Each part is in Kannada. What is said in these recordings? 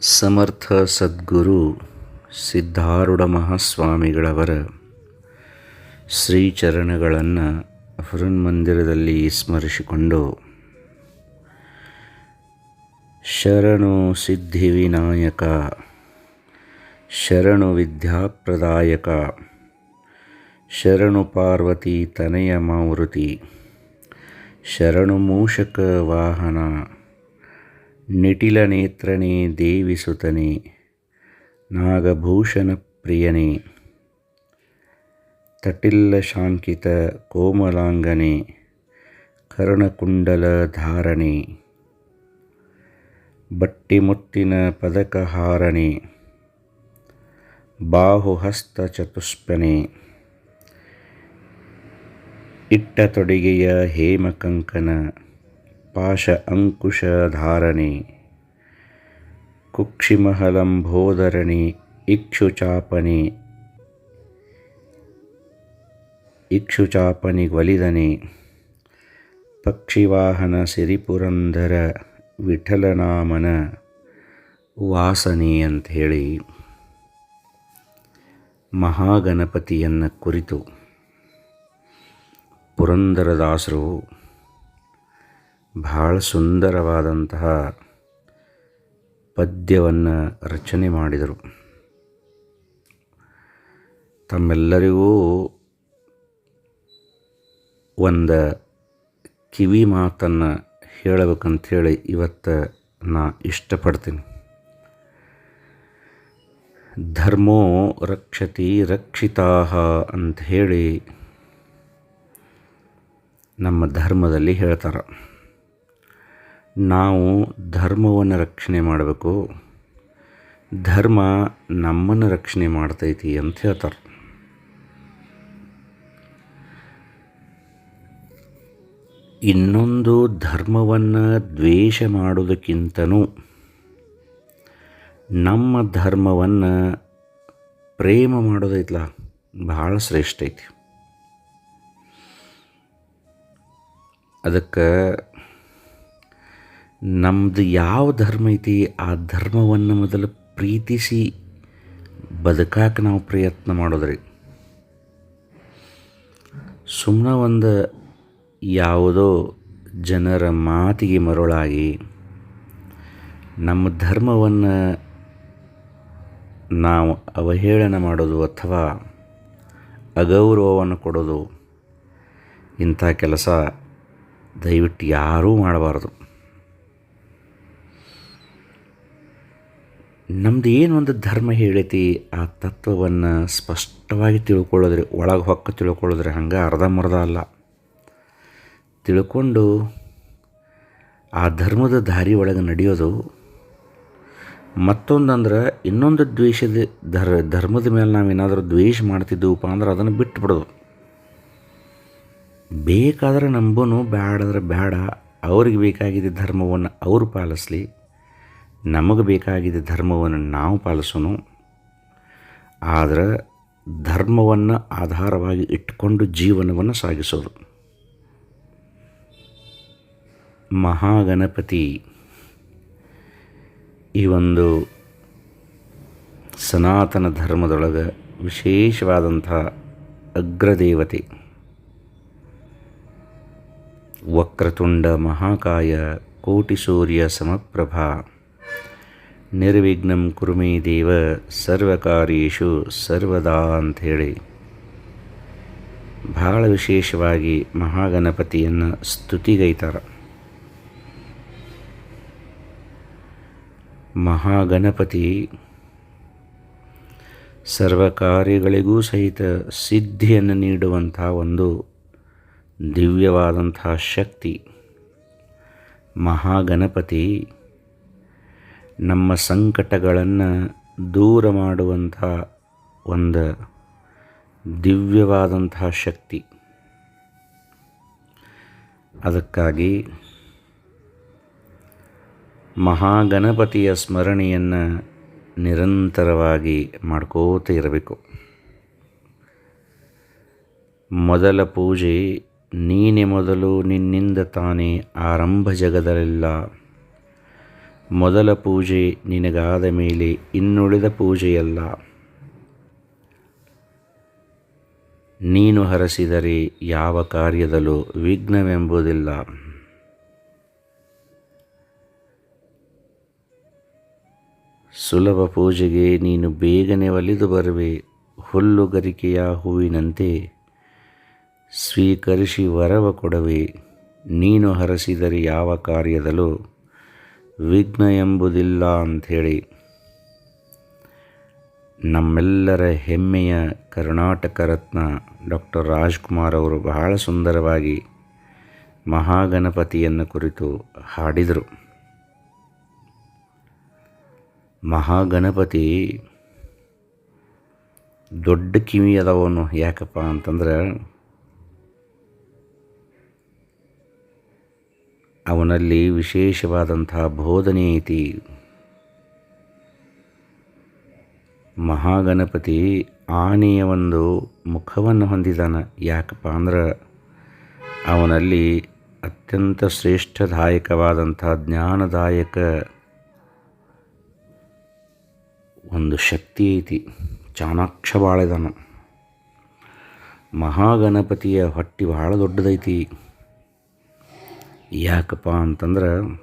ಸಮರ್ಥ ಸದ್ಗುರು ಸಿದ್ಧಾರೂಢ ಮಹಾಸ್ವಾಮಿಗಳವರ ಶ್ರೀಚರಣಗಳನ್ನು ಹೃನ್ಮಂದಿರದಲ್ಲಿ ಸ್ಮರಿಸಿಕೊಂಡು, ಶರಣು ಸಿದ್ಧಿವಿನಾಯಕ ಶರಣು ವಿದ್ಯಾಪ್ರದಾಯಕ, ಶರಣು ಪಾರ್ವತಿ ತನಯ ಮಾವೃತಿ, ಶರಣು ಮೂಷಕ ವಾಹನ ನಿಟಿಲ ನೇತ್ರನೇ ದೇವಿಸುತನೆ ನಾಗಭೂಷಣ ಪ್ರಿಯನೇ. ತಟಿಲ್ಲ ಶಾಂಕಿತ ಕೋಮಲಾಂಗನೆ, ಕರ್ಣಕುಂಡಲ ಧಾರಣೆ. ಬಟ್ಟಿಮುತ್ತಿನ ಪದಕಹಾರಣೆ ಬಾಹುಹಸ್ತ ಚತುಷ್ಪನೆ. ಇಟ್ಟ ತೊಡಿಗೆಯ ಹೇಮಕಂಕನ ಪಾಶ ಅಂಕುಶ ಧಾರಣೆ. ಇಕ್ಷುಚಾಪನಿ. ಇಕ್ಷುಚಾಪನೆ ಇಕ್ಷುಚಾಪನಿಗೊಲಿದನೆ ಪಕ್ಷಿವಾಹನ ಸಿರಿಪುರಂದರ ವಿಠಲನಾಮನ ವಾಸನೆ ಅಂತ ಹೇಳಿ ಮಹಾಗಣಪತಿಯನ್ನು ಕುರಿತು. ಪುರಂದರದಾಸರು ಬಹಳ ಸುಂದರವಾದಂತಹ ಪದ್ಯವನ್ನು ರಚನೆ ಮಾಡಿದರು. ತಮ್ಮೆಲ್ಲರಿಗೂ ಒಂದು ಕಿವಿ ಮಾತನ್ನು ಹೇಳಬೇಕಂಥೇಳಿ ಇವತ್ತು ನಾ ಇಷ್ಟಪಡ್ತೀನಿ. ಧರ್ಮೋ ರಕ್ಷತಿ ರಕ್ಷಿತಾ ಅಂತ ಹೇಳಿ ನಮ್ಮ ಧರ್ಮದಲ್ಲಿ ಹೇಳ್ತಾರೆ. ನಾವು ಧರ್ಮವನ್ನು ರಕ್ಷಣೆ ಮಾಡಬೇಕು. ಧರ್ಮ ನಮ್ಮನ್ನು ರಕ್ಷಣೆ ಮಾಡ್ತೈತಿ ಅಂತ ಹೇಳ್ತಾರೆ. ಇನ್ನೊಂದು ಧರ್ಮವನ್ನು ದ್ವೇಷ ಮಾಡೋದಕ್ಕಿಂತನೂ ನಮ್ಮ ಧರ್ಮವನ್ನು ಪ್ರೇಮ ಮಾಡೋದೈತಲ್ಲ ಭಾಳ ಶ್ರೇಷ್ಠ ಐತಿ. ಅದಕ್ಕೆ ನಮ್ಮದು ಯಾವ ಧರ್ಮ ಐತಿ, ಆ ಧರ್ಮವನ್ನು ಮೊದಲು ಪ್ರೀತಿಸಿ ಬದುಕಾಕೆ ನಾವು ಪ್ರಯತ್ನ ಮಾಡೋದ್ರಿ. ಸುಮ್ಮನೆ ಒಂದು ಯಾವುದೋ ಜನರ ಮಾತಿಗೆ ಮರುಳಾಗಿ ನಮ್ಮ ಧರ್ಮವನ್ನು ನಾವು ಅವಹೇಳನ ಮಾಡೋದು ಅಥವಾ ಅಗೌರವವನ್ನು ಕೊಡೋದು ಇಂಥ ಕೆಲಸ ದಯವಿಟ್ಟು ಯಾರೂ ಮಾಡಬಾರ್ದು. ನಮ್ದು ಏನು ಧರ್ಮ ಹೇಳೈತಿ, ಆ ತತ್ವವನ್ನು ಸ್ಪಷ್ಟವಾಗಿ ತಿಳ್ಕೊಳ್ಳೋದ್ರೆ, ಒಳಗೆ ಹೊಕ್ಕ ತಿಳ್ಕೊಳ್ಳೋದ್ರೆ ಹಂಗೆ ಅರ್ಧಂಬರ್ಧ ಅಲ್ಲ. ತಿಳ್ಕೊಂಡು ಆ ಧರ್ಮದ ದಾರಿ ಒಳಗೆ ನಡೆಯೋದು, ಮತ್ತೊಂದಂದ್ರೆ ಇನ್ನೊಂದು ದ್ವೇಷದ ಧರ್, ಧರ್ಮದ ಮೇಲೆ ನಾವೇನಾದರೂ ದ್ವೇಷ ಮಾಡ್ತಿದ್ದೀವಪ್ಪ ಅಂದ್ರೆ ಅದನ್ನು ಬಿಟ್ಟು ಬೇಕಾದರೆ ನಂಬೋನು ಬ್ಯಾಡದ್ರೆ ಬೇಡ ಅವ್ರಿಗೆ ಬೇಕಾಗಿದ್ದ ಧರ್ಮವನ್ನು ಅವರು ಪಾಲಿಸಲಿ. ನಮಗೆ ಬೇಕಾಗಿದ್ದ ಧರ್ಮವನ್ನು ನಾವು ಪಾಲಿಸೋನು. ಆದರೆ ಧರ್ಮವನ್ನು ಆಧಾರವಾಗಿ ಇಟ್ಕೊಂಡು ಜೀವನವನ್ನು ಸಾಗಿಸೋದು. ಮಹಾಗಣಪತಿ ಈ ಒಂದು ಸನಾತನ ಧರ್ಮದೊಳಗೆ ವಿಶೇಷವಾದಂಥ ಅಗ್ರದೇವತೆ. ವಕ್ರತುಂಡ ಮಹಾಕಾಯ ಕೋಟಿ ಸೂರ್ಯ ಸಮಪ್ರಭಾ. ನಿರ್ವಿಘ್ನಂ ಕುರುಮೇ ದೇವ ಸರ್ವಕಾರ್ಯೇಶು ಸರ್ವದಾ ಅಂಥೇಳಿ. ಬಹಳ ವಿಶೇಷವಾಗಿ ಮಹಾಗಣಪತಿಯನ್ನು ಸ್ತುತಿಗೈತಾರ. ಮಹಾಗಣಪತಿ ಸರ್ವಕಾರ್ಯಗಳಿಗೂ ಸಹಿತ ಸಿದ್ಧಿಯನ್ನು ನೀಡುವಂಥ ಒಂದು ದಿವ್ಯವಾದಂಥ ಶಕ್ತಿ ಮಹಾಗಣಪತಿ ನಮ್ಮ ಸಂಕಟಗಳನ್ನು ದೂರ ಮಾಡುವಂಥ ಒಂದು ದಿವ್ಯವಾದಂತಹ ಶಕ್ತಿ. ಅದಕ್ಕಾಗಿ ಮಹಾಗಣಪತಿಯ ಸ್ಮರಣೆಯನ್ನು ನಿರಂತರವಾಗಿ ಮಾಡ್ಕೋತ ಇರಬೇಕು. ಮೊದಲ ಪೂಜೆ ನೀನೆ ಮೊದಲು ನಿನ್ನಿಂದ ತಾನೇ ಆರಂಭ ಜಗದಲ್ಲೆಲ್ಲ ಮೊದಲ ಪೂಜೆ ನಿನಗಾದ ಮೇಲೆ ಇನ್ನುಳಿದ ಪೂಜೆಯಲ್ಲ. ನೀನು ಹರಸಿದರೆ ಯಾವ ಕಾರ್ಯದಲ್ಲೂ ವಿಘ್ನವೆಂಬುದಿಲ್ಲ. ಸುಲಭ ಪೂಜೆಗೆ ನೀನು ಬೇಗನೆ ಒಲಿದು ಬರುವೆ. ಹುಲ್ಲುಗರಿಕೆಯ ಹೂವಿನಂತೆ ಸ್ವೀಕರಿಸಿ ವರವ ಕೊಡವೆ. ನೀನು ಹರಸಿದರೆ ಯಾವ ಕಾರ್ಯದಲ್ಲೂ ವಿಘ್ನ ಎಂಬುದಿಲ್ಲ ಅಂಥೇಳಿ. ನಮ್ಮೆಲ್ಲರ ಹೆಮ್ಮೆಯ ಕರ್ನಾಟಕ ರತ್ನ ಡಾಕ್ಟರ್ ರಾಜ್ಕುಮಾರ್ ಅವರು ಬಹಳ ಸುಂದರವಾಗಿ ಮಹಾಗಣಪತಿಯನ್ನು ಕುರಿತು ಹಾಡಿದರು. ಮಹಾಗಣಪತಿ ದೊಡ್ಡ ಕಿವಿ ಅದಾವನು ಯಾಕಪ್ಪ ಅಂತಂದ್ರೆ ಅವನಲ್ಲಿ ವಿಶೇಷವಾದಂಥ ಬೋಧನೆ ಐತಿ ಮಹಾಗಣಪತಿ ಆನೆಯ ಒಂದು ಮುಖವನ್ನು ಹೊಂದಿದ್ದಾನೆ ಯಾಕಪ್ಪ ಅಂದ್ರೆ ಅವನಲ್ಲಿ ಅತ್ಯಂತ ಶ್ರೇಷ್ಠದಾಯಕವಾದಂಥ ಜ್ಞಾನದಾಯಕ ಒಂದು ಶಕ್ತಿ ಐತಿ. ಚಾಣಾಕ್ಷ ಬಾಳಿದಾನ. ಮಹಾಗಣಪತಿಯ ಹೊಟ್ಟೆ ಬಹಳ ದೊಡ್ಡದೈತಿ. ಯಾಕಪ್ಪ ಅಂತಂದ್ರೆ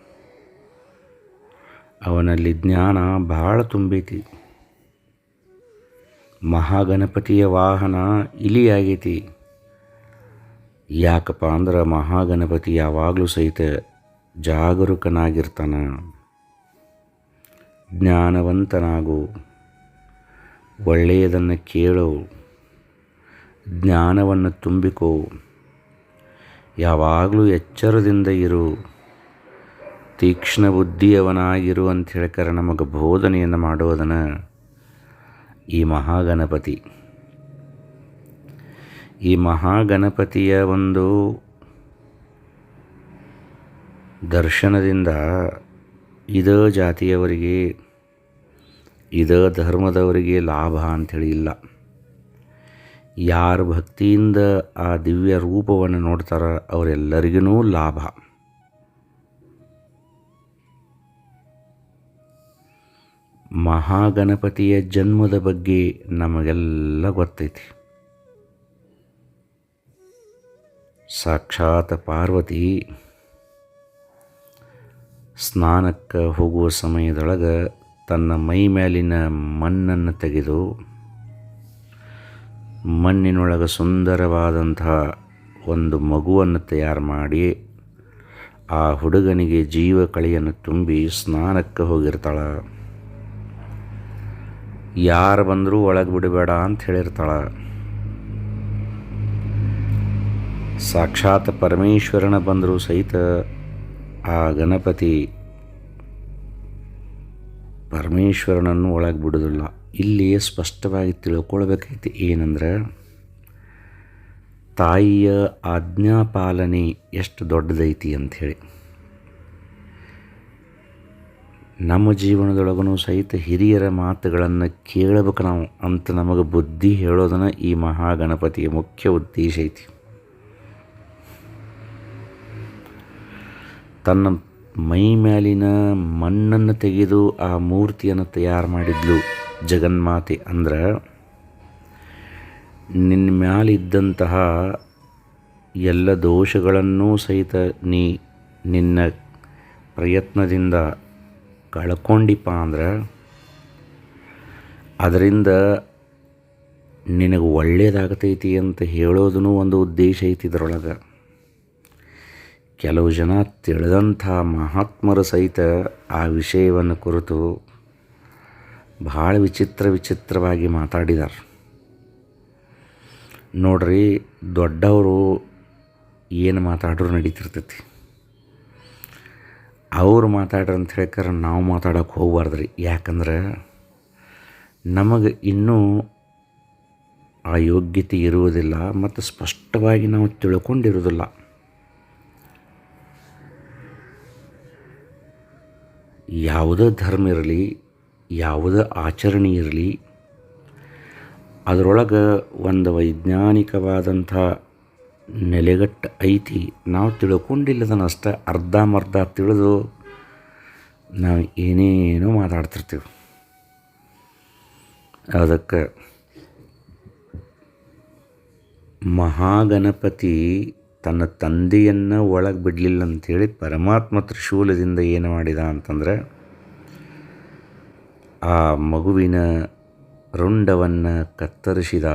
ಅವನಲ್ಲಿ ಜ್ಞಾನ ಭಾಳ ತುಂಬೈತಿ. ಮಹಾಗಣಪತಿಯ ವಾಹನ ಇಲಿ ಆಗೈತಿ ಯಾಕಪ್ಪ ಅಂದ್ರೆ ಮಹಾಗಣಪತಿ ಯಾವಾಗಲೂ ಸಹಿತ ಜಾಗರೂಕನಾಗಿರ್ತಾನ. ಜ್ಞಾನವಂತನಾಗು, ಒಳ್ಳೆಯದನ್ನು ಕೇಳು, ಜ್ಞಾನವನ್ನು ತುಂಬಿಕೋ. ಯಾವಾಗಲೂ ಎಚ್ಚರದಿಂದ ಇರು. ತೀಕ್ಷ್ಣ ಬುದ್ಧಿಯವನಾಗಿರು ಅಂತ ಹೇಳ್ಕರೆ ನಮಗೆ ಬೋಧನೆಯನ್ನು ಮಾಡುವುದನ್ನು ಈ ಮಹಾಗಣಪತಿ. ಈ ಮಹಾಗಣಪತಿಯ ಒಂದು ದರ್ಶನದಿಂದ ಇದ ಜಾತಿಯವರಿಗೆ, ಇದ ಧರ್ಮದವರಿಗೆ ಲಾಭ ಅಂಥೇಳಿ ಇಲ್ಲ. ಯಾರು ಭಕ್ತಿಯಿಂದ ಆ ದಿವ್ಯ ರೂಪವನ್ನು ನೋಡ್ತಾರ ಅವರೆಲ್ಲರಿಗೂ ಲಾಭ. ಮಹಾಗಣಪತಿಯ ಜನ್ಮದ ಬಗ್ಗೆ ನಮಗೆಲ್ಲ ಗೊತ್ತೈತಿ. ಸಾಕ್ಷಾತ್ ಪಾರ್ವತಿ ಸ್ನಾನಕ್ಕೆ ಹೋಗುವ ಸಮಯದೊಳಗೆ ತನ್ನ ಮೈ ಮೇಲಿನ ಮಣ್ಣನ್ನು ತೆಗೆದು ಮಣ್ಣಿನೊಳಗೆ ಸುಂದರವಾದಂತಹ ಒಂದು ಮಗುವನ್ನು ತಯಾರು ಮಾಡಿ ಆ ಹುಡುಗನಿಗೆ ಜೀವ ಕಳೆಯನ್ನು ತುಂಬಿ ಸ್ನಾನಕ್ಕೆ ಹೋಗಿರ್ತಾಳೆ. ಯಾರು ಬಂದರೂ ಒಳಗೆ ಬಿಡಬೇಡ ಅಂತ ಹೇಳಿರ್ತಾಳೆ. ಸಾಕ್ಷಾತ್ ಪರಮೇಶ್ವರನ ಬಂದರೂ ಸಹಿತ ಆ ಗಣಪತಿ ಪರಮೇಶ್ವರನನ್ನು ಒಳಗೆ ಬಿಡೋದಿಲ್ಲ ಇಲ್ಲಿ ಸ್ಪಷ್ಟವಾಗಿ ತಿಳ್ಕೊಳ್ಬೇಕೈತಿ ಏನಂದ್ರೆ, ತಾಯಿಯ ಆಜ್ಞಾಪಾಲನೆ ಎಷ್ಟು ದೊಡ್ಡದೈತಿ ಅಂಥೇಳಿ. ನಮ್ಮ ಜೀವನದೊಳಗೂ ಸಹಿತ ಹಿರಿಯರ ಮಾತುಗಳನ್ನು ಕೇಳಬೇಕು ನಾವು ಅಂತ ನಮಗೆ ಬುದ್ಧಿ ಹೇಳೋದನ್ನು ಈ ಮಹಾಗಣಪತಿಯ ಮುಖ್ಯ ಉದ್ದೇಶ ಐತಿ. ತನ್ನ ಮೈ ಮೇಲಿನ ಮಣ್ಣನ್ನು ತೆಗೆದು ಆ ಮೂರ್ತಿಯನ್ನು ತಯಾರು ಮಾಡಿದ್ಲು. ಜಗನ್ಮಾತೆ ಅಂದ್ರೆ ನಿನ್ನ ಮ್ಯಾಲಿದ್ದಂತಹ ಎಲ್ಲ ದೋಷಗಳನ್ನೂ ಸಹಿತ ನೀ ನಿನ್ನ ಪ್ರಯತ್ನದಿಂದ ಕಳ್ಕೊಂಡಿಪ್ಪ ಅಂದ್ರೆ ಅದರಿಂದ ನಿನಗೆ ಒಳ್ಳೆಯದಾಗತೈತಿ ಅಂತ ಹೇಳೋದೂ ಒಂದು ಉದ್ದೇಶ ಐತಿ ಇದರೊಳಗೆ. ಕೆಲವು ಜನ ತಿಳಿದಂಥ ಮಹಾತ್ಮರ ಸಹಿತ ಆ ವಿಷಯವನ್ನು ಕುರಿತು ಭಾಳ ವಿಚಿತ್ರ ವಿಚಿತ್ರವಾಗಿ ಮಾತಾಡಿದಾರೆ. ನೋಡ್ರಿ, ದೊಡ್ಡವರು ಏನು ಮಾತಾಡ್ರು ನಡೀತಿರ್ತೈತಿ. ಅವ್ರು ಮಾತಾಡ್ರಿ ಅಂತ ಹೇಳ್ಕರ ನಾವು ಮಾತಾಡೋಕೆ ಹೋಗ್ಬಾರ್ದು ರೀ ಯಾಕಂದ್ರೆ ನಮಗೆ ಇನ್ನೂ ಆ ಯೋಗ್ಯತೆ ಇರುವುದಿಲ್ಲ ಮತ್ತು ಸ್ಪಷ್ಟವಾಗಿ ನಾವು ತಿಳ್ಕೊಂಡಿರೋದಿಲ್ಲ ಯಾವುದೇ ಧರ್ಮ ಇರಲಿ ಯಾವುದೇ ಆಚರಣೆ ಇರಲಿ, ಅದರೊಳಗೆ ಒಂದು ವೈಜ್ಞಾನಿಕವಾದಂಥ ನೆಲೆಗಟ್ಟು ಐತಿ. ನಾವು ತಿಳ್ಕೊಂಡಿಲ್ಲದನ್ನ ಅಷ್ಟೇ ಮರ್ಧ ತಿಳಿದು ನಾವು ಏನೇನೋ ಮಾತಾಡ್ತಿರ್ತೀವಿ. ಅದಕ್ಕೆ ಮಹಾಗಣಪತಿ ತನ್ನ ತಂದೆಯನ್ನು ಒಳಗೆ ಬಿಡಲಿಲ್ಲ ಅಂಥೇಳಿ ಪರಮಾತ್ಮ ತ್ರಿಶೂಲದಿಂದ ಏನು ಮಾಡಿದ ಅಂತಂದರೆ ಆ ಮಗುವಿನ ರುಂಡವನ್ನು ಕತ್ತರಿಸಿದ.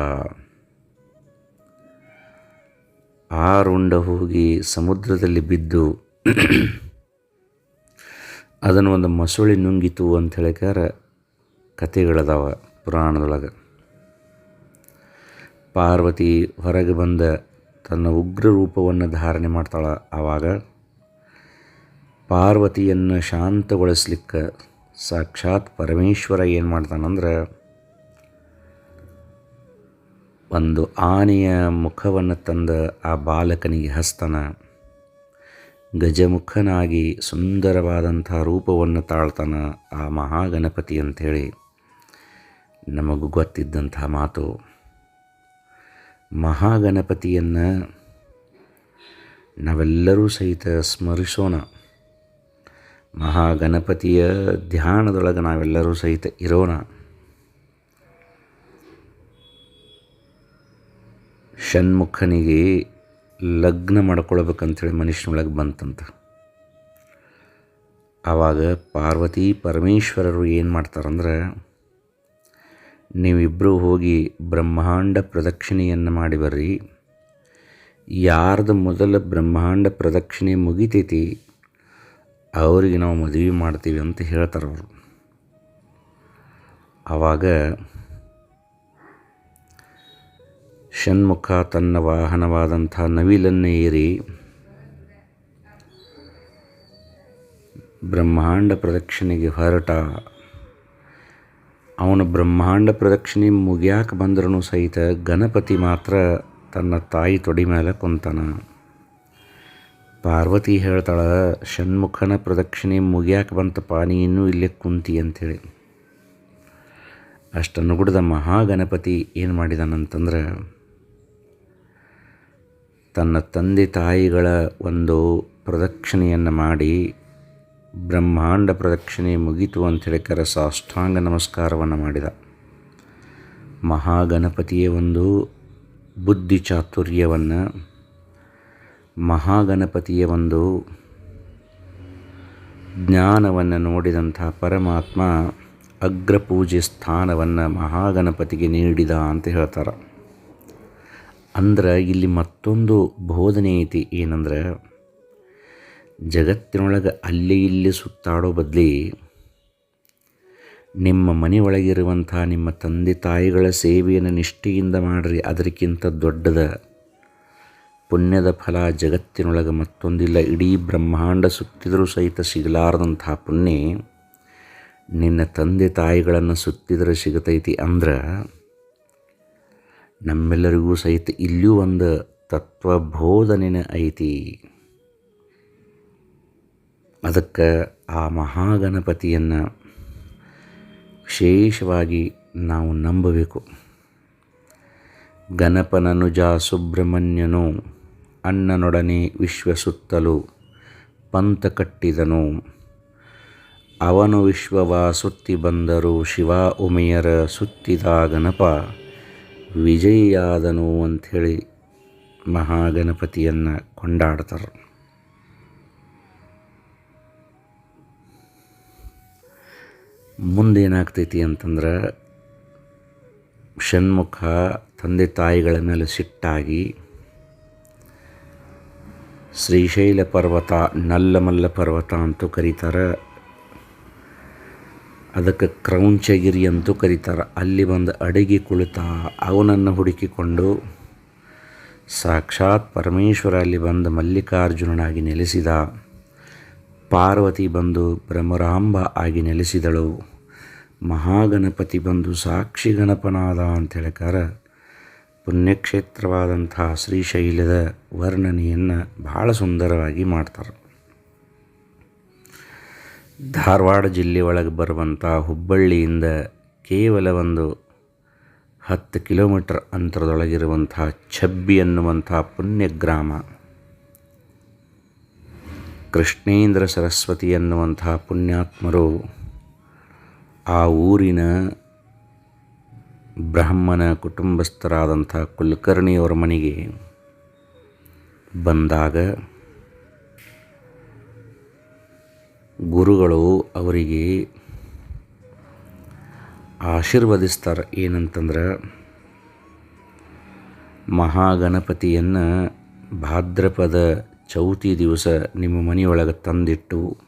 ಆ ರುಂಡ ಹೋಗಿ ಸಮುದ್ರದಲ್ಲಿ ಬಿದ್ದು ಅದನ್ನು ಒಂದು ಮೊಸಳೆ ನುಂಗಿತು ಅಂತ ಹೇಳಿಕಾರ ಕಥೆಗಳದಾವ ಪುರಾಣದೊಳಗೆ. ಪಾರ್ವತಿ ಹೊರಗೆ ಬಂದ ತನ್ನ ಉಗ್ರ ರೂಪವನ್ನು ಧಾರಣೆ ಮಾಡ್ತಾಳೆ ಆವಾಗ ಪಾರ್ವತಿಯನ್ನು ಶಾಂತಗೊಳಿಸ್ಲಿಕ್ಕೆ ಸಾಕ್ಷಾತ್ ಪರಮೇಶ್ವರ ಏನು ಮಾಡ್ತಾನಂದ್ರೆ ಒಂದು ಆನೆಯ ಮುಖವನ್ನು ತಂದ ಆ ಬಾಲಕನಿಗೆ ಹಸ್ತನ, ಗಜಮುಖನಾಗಿ ಸುಂದರವಾದಂಥ ರೂಪವನ್ನು ತಾಳ್ತಾನ ಆ ಮಹಾಗಣಪತಿ ಅಂಥೇಳಿ ನಮಗೂ ಗೊತ್ತಿದ್ದಂಥ ಮಾತು. ಮಹಾಗಣಪತಿಯನ್ನು ನಾವೆಲ್ಲರೂ ಸಹಿತ ಸ್ಮರಿಸೋಣ. ಮಹಾಗಣಪತಿಯ ಧ್ಯಾನದೊಳಗೆ ನಾವೆಲ್ಲರೂ ಸಹಿತ ಇರೋಣ. ಷಣ್ಮುಖನಿಗೆ ಲಗ್ನ ಮಾಡ್ಕೊಳ್ಬೇಕಂಥೇಳಿ ಮನುಷ್ಯನೊಳಗೆ ಬಂತಂತ. ಆವಾಗ ಪಾರ್ವತಿ ಪರಮೇಶ್ವರರು ಏನು ಮಾಡ್ತಾರಂದ್ರೆ ನೀವಿಬ್ಬರು ಹೋಗಿ ಬ್ರಹ್ಮಾಂಡ ಪ್ರದಕ್ಷಿಣೆಯನ್ನು ಮಾಡಿ ಬರ್ರಿ. ಯಾರ್ದು ಮೊದಲ ಬ್ರಹ್ಮಾಂಡ ಪ್ರದಕ್ಷಿಣೆ ಮುಗಿತೈತಿ ಅವರಿಗೆ ನಾವು ಮದುವೆ ಮಾಡ್ತೀವಿ ಅಂತ ಹೇಳ್ತಾರೆ ಅವರು. ಆವಾಗ ಷಣ್ಮುಖ ತನ್ನ ವಾಹನವಾದಂಥ ನವಿಲನ್ನೇ ಏರಿ ಬ್ರಹ್ಮಾಂಡ ಪ್ರದಕ್ಷಿಣೆಗೆ ಹೊರಟ. ಅವನ ಬ್ರಹ್ಮಾಂಡ ಪ್ರದಕ್ಷಿಣೆ ಮುಗಿಯಾಕೆ ಬಂದ್ರೂ ಸಹಿತ ಗಣಪತಿ ಮಾತ್ರ ತನ್ನ ತಾಯಿ ತೊಡಿ ಮೇಲೆ ಕುಂತಾನ. ಪಾರ್ವತಿ ಹೇಳ್ತಾಳೆ, ಷಣ್ಮುಖನ ಪ್ರದಕ್ಷಿಣೆ ಮುಗಿಯಾಕೆ ಬಂತಪ್ಪ ಇನ್ನೂ ಇಲ್ಲೇ ಕುಂತಿ ಅಂಥೇಳಿ ಅಷ್ಟನ್ನು ಗುಡ್ದ ಮಹಾಗಣಪತಿ ಏನು ಮಾಡಿದಾನಂತಂದ್ರೆ, ತನ್ನ ತಂದೆ ತಾಯಿಗಳ ಒಂದು ಪ್ರದಕ್ಷಿಣೆಯನ್ನು ಮಾಡಿ, ಬ್ರಹ್ಮಾಂಡ ಪ್ರದಕ್ಷಿಣೆ ಮುಗೀತು ಅಂಥೇಳಿ ಕರ ಸಾಷ್ಟಾಂಗ ನಮಸ್ಕಾರವನ್ನು ಮಾಡಿದ. ಮಹಾಗಣಪತಿಯ ಒಂದು ಬುದ್ಧಿ ಚಾತುರ್ಯವನ್ನು ಮಹಾಗಣಪತಿಯ ಒಂದು ಜ್ಞಾನವನ್ನು ನೋಡಿದಂಥ ಪರಮಾತ್ಮ ಅಗ್ರಪೂಜೆ ಸ್ಥಾನವನ್ನು ಮಹಾಗಣಪತಿಗೆ ನೀಡಿದ ಅಂತ ಹೇಳ್ತಾರೆ. ಅಂದ್ರೆ ಇಲ್ಲಿ ಮತ್ತೊಂದು ಬೋಧನೆ ಐತಿ ಏನಂದ್ರೆ, ಜಗತ್ತಿನೊಳಗೆ ಅಲ್ಲಿ ಇಲ್ಲಿ ಸುತ್ತಾಡೋ ಬದಲಿ ನಿಮ್ಮ ಮನೆಯೊಳಗಿರುವಂಥ ನಿಮ್ಮ ತಂದೆ ತಾಯಿಗಳ ಸೇವೆಯನ್ನು ನಿಷ್ಠೆಯಿಂದ ಮಾಡಿರಿ ಅದಕ್ಕಿಂತ ದೊಡ್ಡದ ಪುಣ್ಯದ ಫಲ ಜಗತ್ತಿನೊಳಗೆ ಮತ್ತೊಂದಿಲ್ಲ. ಇಡೀ ಬ್ರಹ್ಮಾಂಡ ಸುತ್ತಿದರೂ ಸಹಿತ ಸಿಗಲಾರದಂಥ ಪುಣ್ಯ ನಿನ್ನ ತಂದೆ ತಾಯಿಗಳನ್ನು ಸುತ್ತಿದ್ರೆ ಸಿಗತೈತಿ ಅಂದ್ರೆ ನಮ್ಮೆಲ್ಲರಿಗೂ ಸಹಿತ ಇಲ್ಲಿಯೂ ಒಂದು ತತ್ವಬೋಧನೆ ಐತಿ. ಅದಕ್ಕೆ ಆ ಮಹಾಗಣಪತಿಯನ್ನು ವಿಶೇಷವಾಗಿ ನಾವು ನಂಬಬೇಕು. ಗಣಪನನುಜ ಸುಬ್ರಹ್ಮಣ್ಯನು ಅಣ್ಣನೊಡನೆ ವಿಶ್ವ ಸುತ್ತಲು ಪಂಥ ಕಟ್ಟಿದನು. ಅವನು ವಿಶ್ವವ ಸುತ್ತಿ ಬಂದರು ಶಿವ ಉಮೆಯರ ಸುತ್ತಿದ ಗಣಪ ವಿಜಯಿಯಾದನು ಅಂಥೇಳಿ ಮಹಾಗಣಪತಿಯನ್ನು ಕೊಂಡಾಡ್ತಾರೆ. ಮುಂದೇನಾಗ್ತೈತಿ ಅಂತಂದ್ರೆ ಷಣ್ಮುಖ ತಂದೆ ತಾಯಿಗಳ ಮೇಲೆ ಸಿಟ್ಟಾಗಿ ಶ್ರೀಶೈಲ ಪರ್ವತ, ನಲ್ಲಮಲ್ಲ ಪರ್ವತ ಅಂತೂ ಕರೀತಾರೆ. ಅದಕ್ಕೆ ಕ್ರೌಂಚಗಿರಿ ಅಂತೂ ಕರೀತಾರೆ. ಅಲ್ಲಿ ಬಂದು ಅಡಗಿ ಕುಳಿತ ಅವನನ್ನು ಹುಡುಕಿಕೊಂಡು ಸಾಕ್ಷಾತ್ ಪರಮೇಶ್ವರ ಅಲ್ಲಿ ಬಂದು ಮಲ್ಲಿಕಾರ್ಜುನನಾಗಿ ನೆಲೆಸಿದ. ಪಾರ್ವತಿ ಬಂದು ಬ್ರಹ್ಮರಾಂಬ ಆಗಿ ನೆಲೆಸಿದಳು. ಮಹಾಗಣಪತಿ ಬಂದು ಸಾಕ್ಷಿ ಗಣಪನಾದ ಅಂತೇಳಿಕಾರ ಪುಣ್ಯಕ್ಷೇತ್ರವಾದಂಥ ಶ್ರೀಶೈಲದ ವರ್ಣನೆಯನ್ನು ಬಹಳ ಸುಂದರವಾಗಿ ಮಾಡ್ತಾರೆ. ಧಾರವಾಡ ಜಿಲ್ಲೆ ಒಳಗೆ ಬರುವಂಥ ಹುಬ್ಬಳ್ಳಿಯಿಂದ ಕೇವಲ ಒಂದು ಹತ್ತು ಕಿಲೋಮೀಟರ್ ಅಂತರದೊಳಗಿರುವಂಥ ಛಬ್ಬಿ ಅನ್ನುವಂಥ ಪುಣ್ಯ ಗ್ರಾಮ ಕೃಷ್ಣೇಂದ್ರ ಸರಸ್ವತಿ ಅನ್ನುವಂಥ ಪುಣ್ಯಾತ್ಮರು ಆ ಊರಿನ ಬ್ರಾಹ್ಮಣ ಕುಟುಂಬಸ್ಥರಾದಂಥ ಕುಲಕರ್ಣಿಯವರ ಮನೆಗೆ ಬಂದಾಗ ಗುರುಗಳು ಅವರಿಗೆ ಆಶೀರ್ವದಿಸ್ತಾರೆ. ಏನಂತಂದ್ರೆ ಮಹಾಗಣಪತಿಯನ್ನು ಭಾದ್ರಪದ ಚೌತಿ ದಿವಸ ನಿಮ್ಮ ಮನೆಯೊಳಗೆ ತಂದಿಟ್ಟು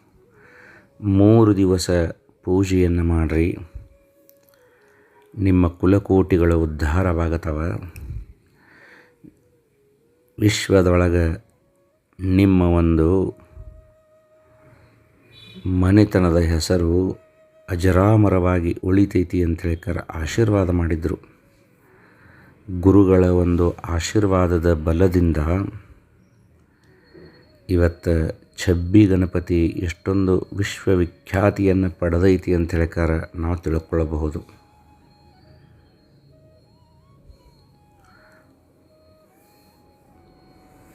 ಮೂರು ದಿವಸ ಪೂಜೆಯನ್ನು ಮಾಡಿರಿ. ನಿಮ್ಮ ಕುಲಕೋಟಿಗಳು ಉದ್ಧಾರವಾಗತ್ತವ ವಿಶ್ವದೊಳಗೆ ನಿಮ್ಮ ಒಂದು ಮನೆತನದ ಹೆಸರು ಅಜರಾಮರವಾಗಿ ಉಳಿತೈತಿ ಅಂತ ಹೇಳ್ಕರ ಆಶೀರ್ವಾದ ಮಾಡಿದರು. ಗುರುಗಳ ಒಂದು ಆಶೀರ್ವಾದದ ಬಲದಿಂದ ಇವತ್ತು ಛಬ್ಬಿ ಗಣಪತಿ ಎಷ್ಟೊಂದು ವಿಶ್ವವಿಖ್ಯಾತಿಯನ್ನು ಪಡೆದೈತಿ ಅಂತ ಹೇಳ್ಕಾರ ನಾವು ತಿಳ್ಕೊಳ್ಳಬಹುದು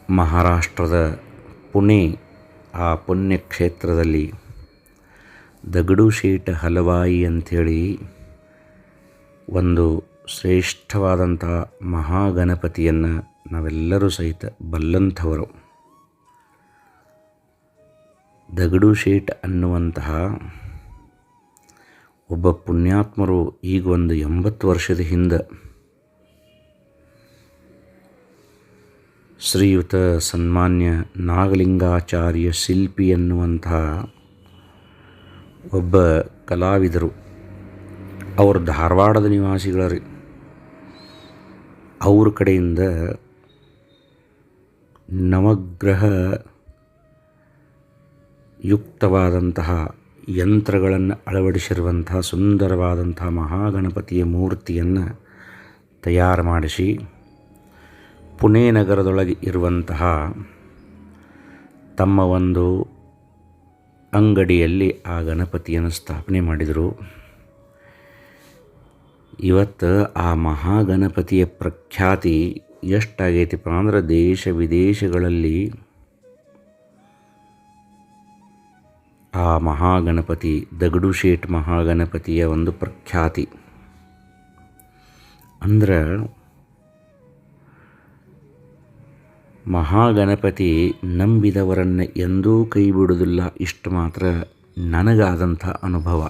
ಮಹಾರಾಷ್ಟ್ರದ ಪುಣೆ ಆ ಪುಣ್ಯಕ್ಷೇತ್ರದಲ್ಲಿ ದಗಡು ಶೇಟ ಹಲವಾಯಿ ಅಂಥೇಳಿ ಒಂದು ಶ್ರೇಷ್ಠವಾದಂಥ ಮಹಾಗಣಪತಿಯನ್ನು ನಾವೆಲ್ಲರೂ ಸಹಿತ ಬಲ್ಲಂಥವರು. ದಗಡು ಶೇಟ್ ಅನ್ನುವಂತಹ ಒಬ್ಬ ಪುಣ್ಯಾತ್ಮರು ಈಗ ಒಂದು ಎಂಬತ್ತು ವರ್ಷದ ಹಿಂದೆ ಶ್ರೀಯುತ ಸನ್ಮಾನ್ಯ ನಾಗಲಿಂಗಾಚಾರ್ಯ ಶಿಲ್ಪಿ ಎನ್ನುವಂತಹ ಒಬ್ಬ ಕಲಾವಿದರು. ಅವರು ಧಾರವಾಡದ ನಿವಾಸಿಗಳರಿ. ಅವ್ರ ಕಡೆಯಿಂದ ನವಗ್ರಹ ಯುಕ್ತವಾದಂತಹ ಯಂತ್ರಗಳನ್ನು ಅಳವಡಿಸಿರುವಂತಹ ಸುಂದರವಾದಂತಹ ಮಹಾಗಣಪತಿಯ ಮೂರ್ತಿಯನ್ನು ತಯಾರು ಮಾಡಿಸಿ ಪುಣೆ ನಗರದೊಳಗೆ ಇರುವಂತಹ ತಮ್ಮ ಒಂದು ಅಂಗಡಿಯಲ್ಲಿ ಆ ಗಣಪತಿಯನ್ನು ಸ್ಥಾಪನೆ ಮಾಡಿದರು. ಇವತ್ತು ಆ ಮಹಾಗಣಪತಿಯ ಪ್ರಖ್ಯಾತಿ ಎಷ್ಟಾಗೈತಿಪ್ಪ ಅಂದ್ರೆ ದೇಶ ವಿದೇಶಗಳಲ್ಲಿ ಆ ಮಹಾಗಣಪತಿ, ದಗಡು ಶೇಟ್ ಮಹಾಗಣಪತಿಯ ಒಂದು ಪ್ರಖ್ಯಾತಿ. ಅಂದ್ರೆ ಮಹಾಗಣಪತಿ ನಂಬಿದವರನ್ನು ಎಂದೂ ಕೈ ಬಿಡುವುದಿಲ್ಲ ಇಷ್ಟು ಮಾತ್ರ ನನಗಾದಂಥ ಅನುಭವ.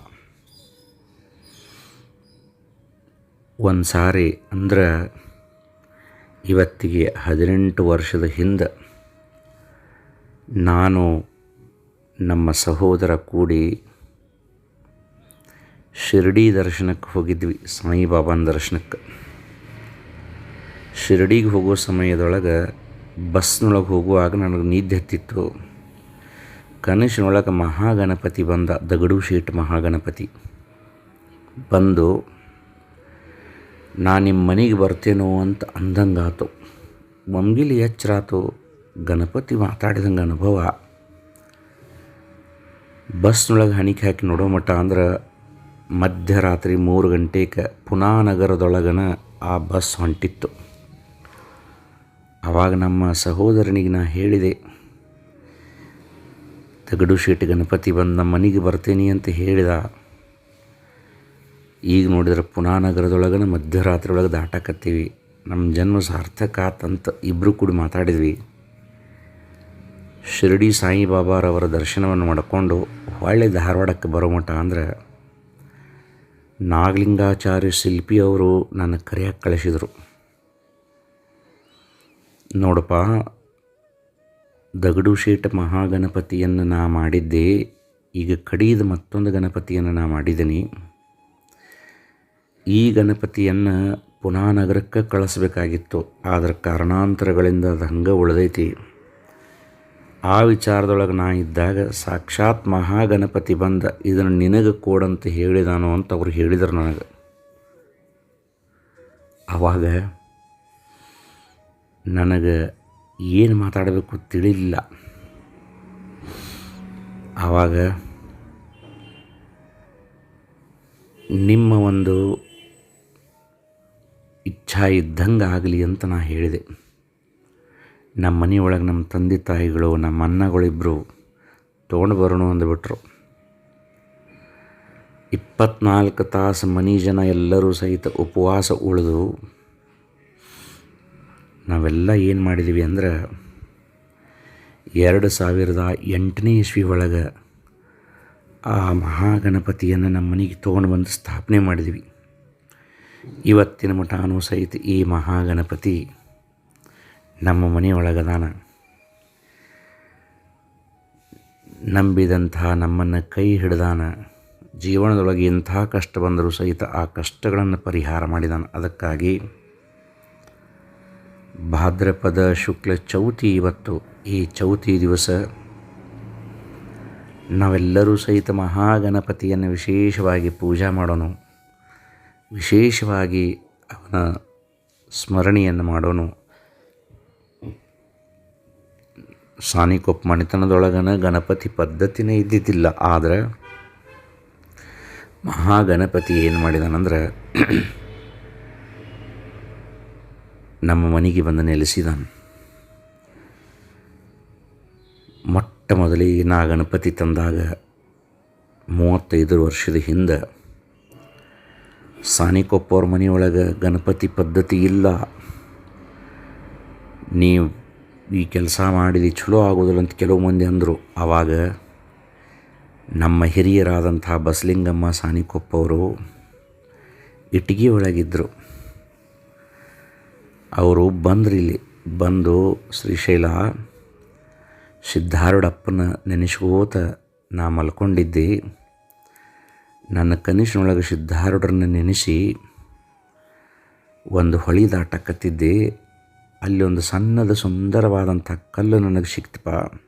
ಒಂದು ಸಾರಿ ಅಂದ್ರೆ ಇವತ್ತಿಗೆ ಹದಿನೆಂಟು ವರ್ಷದ ಹಿಂದೆ ನಾನು ನಮ್ಮ ಸಹೋದರ ಕೂಡಿ ಶಿರ್ಡಿ ದರ್ಶನಕ್ಕೆ ಹೋಗಿದ್ವಿ, ಸಾಯಿಬಾಬಾನ ದರ್ಶನಕ್ಕೆ. ಶಿರಡಿಗೆ ಹೋಗೋ ಸಮಯದೊಳಗೆ ಬಸ್ನೊಳಗೆ ಹೋಗುವಾಗ ನನಗೆ ನಿದ್ದೆ ಹತ್ತಿತ್ತು. ಕನಸಿನೊಳಗೆ ಮಹಾಗಣಪತಿ ಬಂದ ದಗಡು ಶೀಟ್ ಮಹಾಗಣಪತಿ. ಬಂದು ನಾನು ನಿಮ್ಮ ಮನೆಗೆ ಬರ್ತೇನೋ ಅಂತ ಅಂದಂಗಾತು. ಮಮ್ಗಿಲಿ ಎಚ್ಚರಾತು, ಗಣಪತಿ ಮಾತಾಡಿದಂಗೆ ಅನುಭವ. ಬಸ್ನೊಳಗೆ ಹಣಿಕೆ ಹಾಕಿ ನೋಡೋ ಮಟ್ಟ ಅಂದ್ರೆ ಮಧ್ಯರಾತ್ರಿ ಮೂರು ಗಂಟೆಗೆ ಪುನಾ ನಗರದೊಳಗನ ಆ ಬಸ್ ಹೊಂಟಿತ್ತು. ಆವಾಗ ನಮ್ಮ ಸಹೋದರನಿಗೆ ನಾ ಹೇಳಿದೆ, ತಗಡು ಶೇಟ್ ಗಣಪತಿ ಬಂದು ನಮ್ಮ ಮನೆಗೆ ಬರ್ತೀನಿ ಅಂತ ಹೇಳಿದ. ಈಗ ನೋಡಿದ್ರೆ ಪುನಾ ನಗರದೊಳಗೆ ಮಧ್ಯರಾತ್ರಿ ಒಳಗೆ ದಾಟಕತ್ತೀವಿ. ನಮ್ಮ ಜನ್ಮ ಸಾರ್ಥಕ ಆತಂತ ಇಬ್ಬರು ಕೂಡ ಮಾತಾಡಿದ್ವಿ. ಶಿರಡಿ ಸಾಯಿಬಾಬಾರವರ ದರ್ಶನವನ್ನು ಮಾಡಿಕೊಂಡು ಹೊಳ್ಳೆ ಧಾರವಾಡಕ್ಕೆ ಬರೋ ಮಟ್ಟ ಅಂದ್ರೆ ನಾಗಲಿಂಗಾಚಾರ್ಯ ಶಿಲ್ಪಿ ಅವರು ನನ್ನ ಕರೆಯಕ್ಕೆ ಕಳಿಸಿದರು. ನೋಡಪ್ಪ, ದಗಡು ಶೇಟ ಮಹಾಗಣಪತಿಯನ್ನು ನಾ ಮಾಡಿದ್ದೆ, ಈಗ ಕಡಿದ ಮತ್ತೊಂದು ಗಣಪತಿಯನ್ನು ನಾ ಮಾಡಿದ್ದೀನಿ. ಈ ಗಣಪತಿಯನ್ನು ಪುನಃ ನಗರಕ್ಕೆ ಕಳಿಸ್ಬೇಕಾಗಿತ್ತು, ಆದರೆ ಕಾರಣಾಂತರಗಳಿಂದ ಅದು ಹಂಗೆ ಉಳಿದೈತಿ. ಆ ವಿಚಾರದೊಳಗೆ ನಾ ಇದ್ದಾಗ ಸಾಕ್ಷಾತ್ ಮಹಾಗಣಪತಿ ಬಂದ, ಇದನ್ನು ನಿನಗೆ ಕೊಡಂತ ಹೇಳಿದಾನು ಅಂತ ಅವ್ರು ಹೇಳಿದರು ನನಗೆ. ಆವಾಗ ನನಗೆ ಏನು ಮಾತಾಡಬೇಕು ತಿಳಿಲಿಲ್ಲ. ಆವಾಗ ನಿಮ್ಮ ಒಂದು ಇಚ್ಛಾ ಇದ್ದಂಗೆ ಆಗಲಿ ಅಂತ ನಾ ಹೇಳಿದೆ. ನಮ್ಮ ಮನೆಯೊಳಗೆ ನಮ್ಮ ತಂದೆ ತಾಯಿಗಳು, ನಮ್ಮ ಅಣ್ಣಗಳಿಬ್ಬರು ತೊಗೊಂಡು ಬರೋಣ ಅಂದುಬಿಟ್ರು. ಇಪ್ಪತ್ನಾಲ್ಕು ತಾಸು ಮನೆ ಜನ ಎಲ್ಲರೂ ಸಹಿತ ಉಪವಾಸ ಉಳಿದು ನಾವೆಲ್ಲ ಏನು ಮಾಡಿದ್ದೀವಿ ಅಂದ್ರೆ ಎರಡು ಸಾವಿರದ ಎಂಟನೇ ಇಸ್ವಿ ಒಳಗೆ ಆ ಮಹಾಗಣಪತಿಯನ್ನು ನಮ್ಮ ಮನೆಗೆ ತೊಗೊಂಡು ಬಂದು ಸ್ಥಾಪನೆ ಮಾಡಿದ್ವಿ. ಇವತ್ತಿನ ಮಠನೂ ಸಹಿತ ಈ ಮಹಾಗಣಪತಿ ನಮ್ಮ ಮನೆಯೊಳಗದಾನ ನಂಬಿದಂಥ ನಮ್ಮನ್ನು ಕೈ ಹಿಡ್ದಾನ. ಜೀವನದೊಳಗೆ ಎಂಥ ಕಷ್ಟ ಬಂದರೂ ಸಹಿತ ಆ ಕಷ್ಟಗಳನ್ನು ಪರಿಹಾರ ಮಾಡಿದಾನ. ಅದಕ್ಕಾಗಿ ಭಾದ್ರಪದ ಶುಕ್ಲ ಚೌತಿ ಇವತ್ತು ಈ ಚೌತಿ ದಿವಸ ನಾವೆಲ್ಲರೂ ಸಹಿತ ಮಹಾಗಣಪತಿಯನ್ನು ವಿಶೇಷವಾಗಿ ಪೂಜಾ ಮಾಡೋಣ ವಿಶೇಷವಾಗಿ ಅವನ ಸ್ಮರಣೆಯನ್ನು ಮಾಡೋಣ ಸಾನಿಕೊಪ್ಪ ಮಣಿತನದೊಳಗನ ಗಣಪತಿ ಪದ್ಧತಿನೇ ಇದ್ದಿದ್ದಿಲ್ಲ. ಆದರೆ ಮಹಾಗಣಪತಿ ಏನು ಮಾಡಿದಾನಂದ್ರೆ ನಮ್ಮ ಮನೆಗೆ ಬಂದು ನೆಲೆಸಿದಾನೆ. ಮೊಟ್ಟ ಮೊದಲಿಗೆ ನಾ ಗಣಪತಿ ತಂದಾಗ ಮೂವತ್ತೈದು ವರ್ಷದ ಹಿಂದೆ ಸಾನಿಕೊಪ್ಪವ್ರ ಮನೆಯೊಳಗೆ ಗಣಪತಿ ಪದ್ಧತಿ ಇಲ್ಲ. ನೀವು ಈ ಕೆಲಸ ಮಾಡಿದಿ ಚಲೋ ಆಗೋದಿಲ್ಲ ಅಂತ ಕೆಲವು ಮಂದಿ ಅಂದರು. ಆವಾಗ ನಮ್ಮ ಹಿರಿಯರಾದಂಥ ಬಸಲಿಂಗಮ್ಮ, ಸಾನಿಕೊಪ್ಪವರು ಇಟ್ಟಿಗೆ ಒಳಗಿದ್ದರು ಅವರು ಬಂದ್ರಿ ಇಲ್ಲಿ. ಬಂದು ಶ್ರೀಶೈಲ ಸಿದ್ಧಾರೂಢಪ್ಪನ ನೆನೆಸ್ಕೋತ ನಾ ಮಲ್ಕೊಂಡಿದ್ದೆ. ನನ್ನ ಕನಸಿನೊಳಗೆ ಸಿದ್ಧಾರೂಢರನ್ನ ನೆನೆಸಿ ಒಂದು ಹೊಳಿ ದಾಟಕತ್ತಿದ್ದೆ. ಅಲ್ಲಿ ಒಂದು ಸಣ್ಣದ ಸುಂದರವಾದಂಥ ಕಲ್ಲು ನನಗೆ ಸಿಕ್ತಪ್ಪ.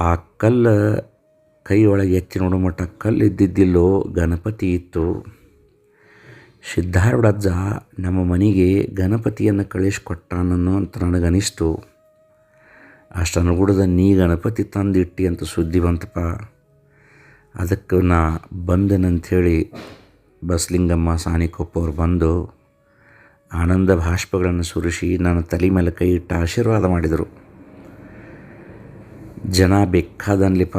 ಆ ಕಲ್ಲು ಕೈಯೊಳಗೆ ಎತ್ತಿ ನೋಡೋ ಮಟ್ಟ ಕಲ್ಲು ಇದ್ದಿದ್ದಿಲ್ಲೋ, ಗಣಪತಿ ಇತ್ತು. ಸಿದ್ಧಾರೂಢ ಅಜ್ಜ ನಮ್ಮ ಮನೆಗೆ ಗಣಪತಿಯನ್ನು ಕಳಿಸ್ಕೊಟ್ಟಾನನ್ನು ಅಂತ ನನಗನಿಸ್ತು ಅಷ್ಟು ಅನುಗುಣದ ನೀ ಗಣಪತಿ ತಂದಿಟ್ಟಿ ಅಂತ ಸುದ್ದಿ ಬಂತಪ್ಪ. ಅದಕ್ಕೆ ನಾ ಬಂದೆನಂಥೇಳಿ ಬಸಲಿಂಗಮ್ಮ ಸಾನಿಕೊಪ್ಪವ್ರು ಬಂದು ಆನಂದ ಭಾಷ್ಪಗಳನ್ನು ಸುರಿಸಿ ನನ್ನ ತಲೆ ಮೇಲೆ ಕೈ ಇಟ್ಟು ಆಶೀರ್ವಾದ ಮಾಡಿದರು. ಜನ ಬೇಕಾದನ್ಲಿಪ್ಪ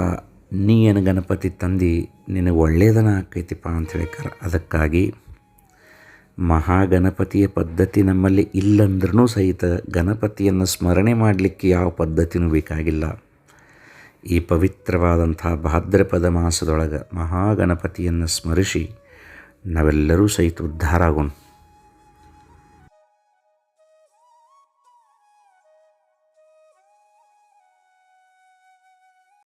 ನೀ ಏನು ಗಣಪತಿ ತಂದು, ನಿನಗೆ ಒಳ್ಳೆಯದನ ಆಕೈತಿಪ್ಪ ಅಂತ ಹೇಳಿಕಾರ. ಅದಕ್ಕಾಗಿ ಮಹಾಗಣಪತಿಯ ಪದ್ಧತಿ ನಮ್ಮಲ್ಲಿ ಇಲ್ಲಂದ್ರೂ ಸಹಿತ ಗಣಪತಿಯನ್ನು ಸ್ಮರಣೆ ಮಾಡಲಿಕ್ಕೆ ಯಾವ ಪದ್ಧತಿನೂ ಬೇಕಾಗಿಲ್ಲ. ಈ ಪವಿತ್ರವಾದಂಥ ಭಾದ್ರಪದ ಮಾಸದೊಳಗೆ ಮಹಾಗಣಪತಿಯನ್ನು ಸ್ಮರಿಸಿ ನಾವೆಲ್ಲರೂ ಸಹಿತ ಉದ್ಧಾರ ಆಗೋಣ.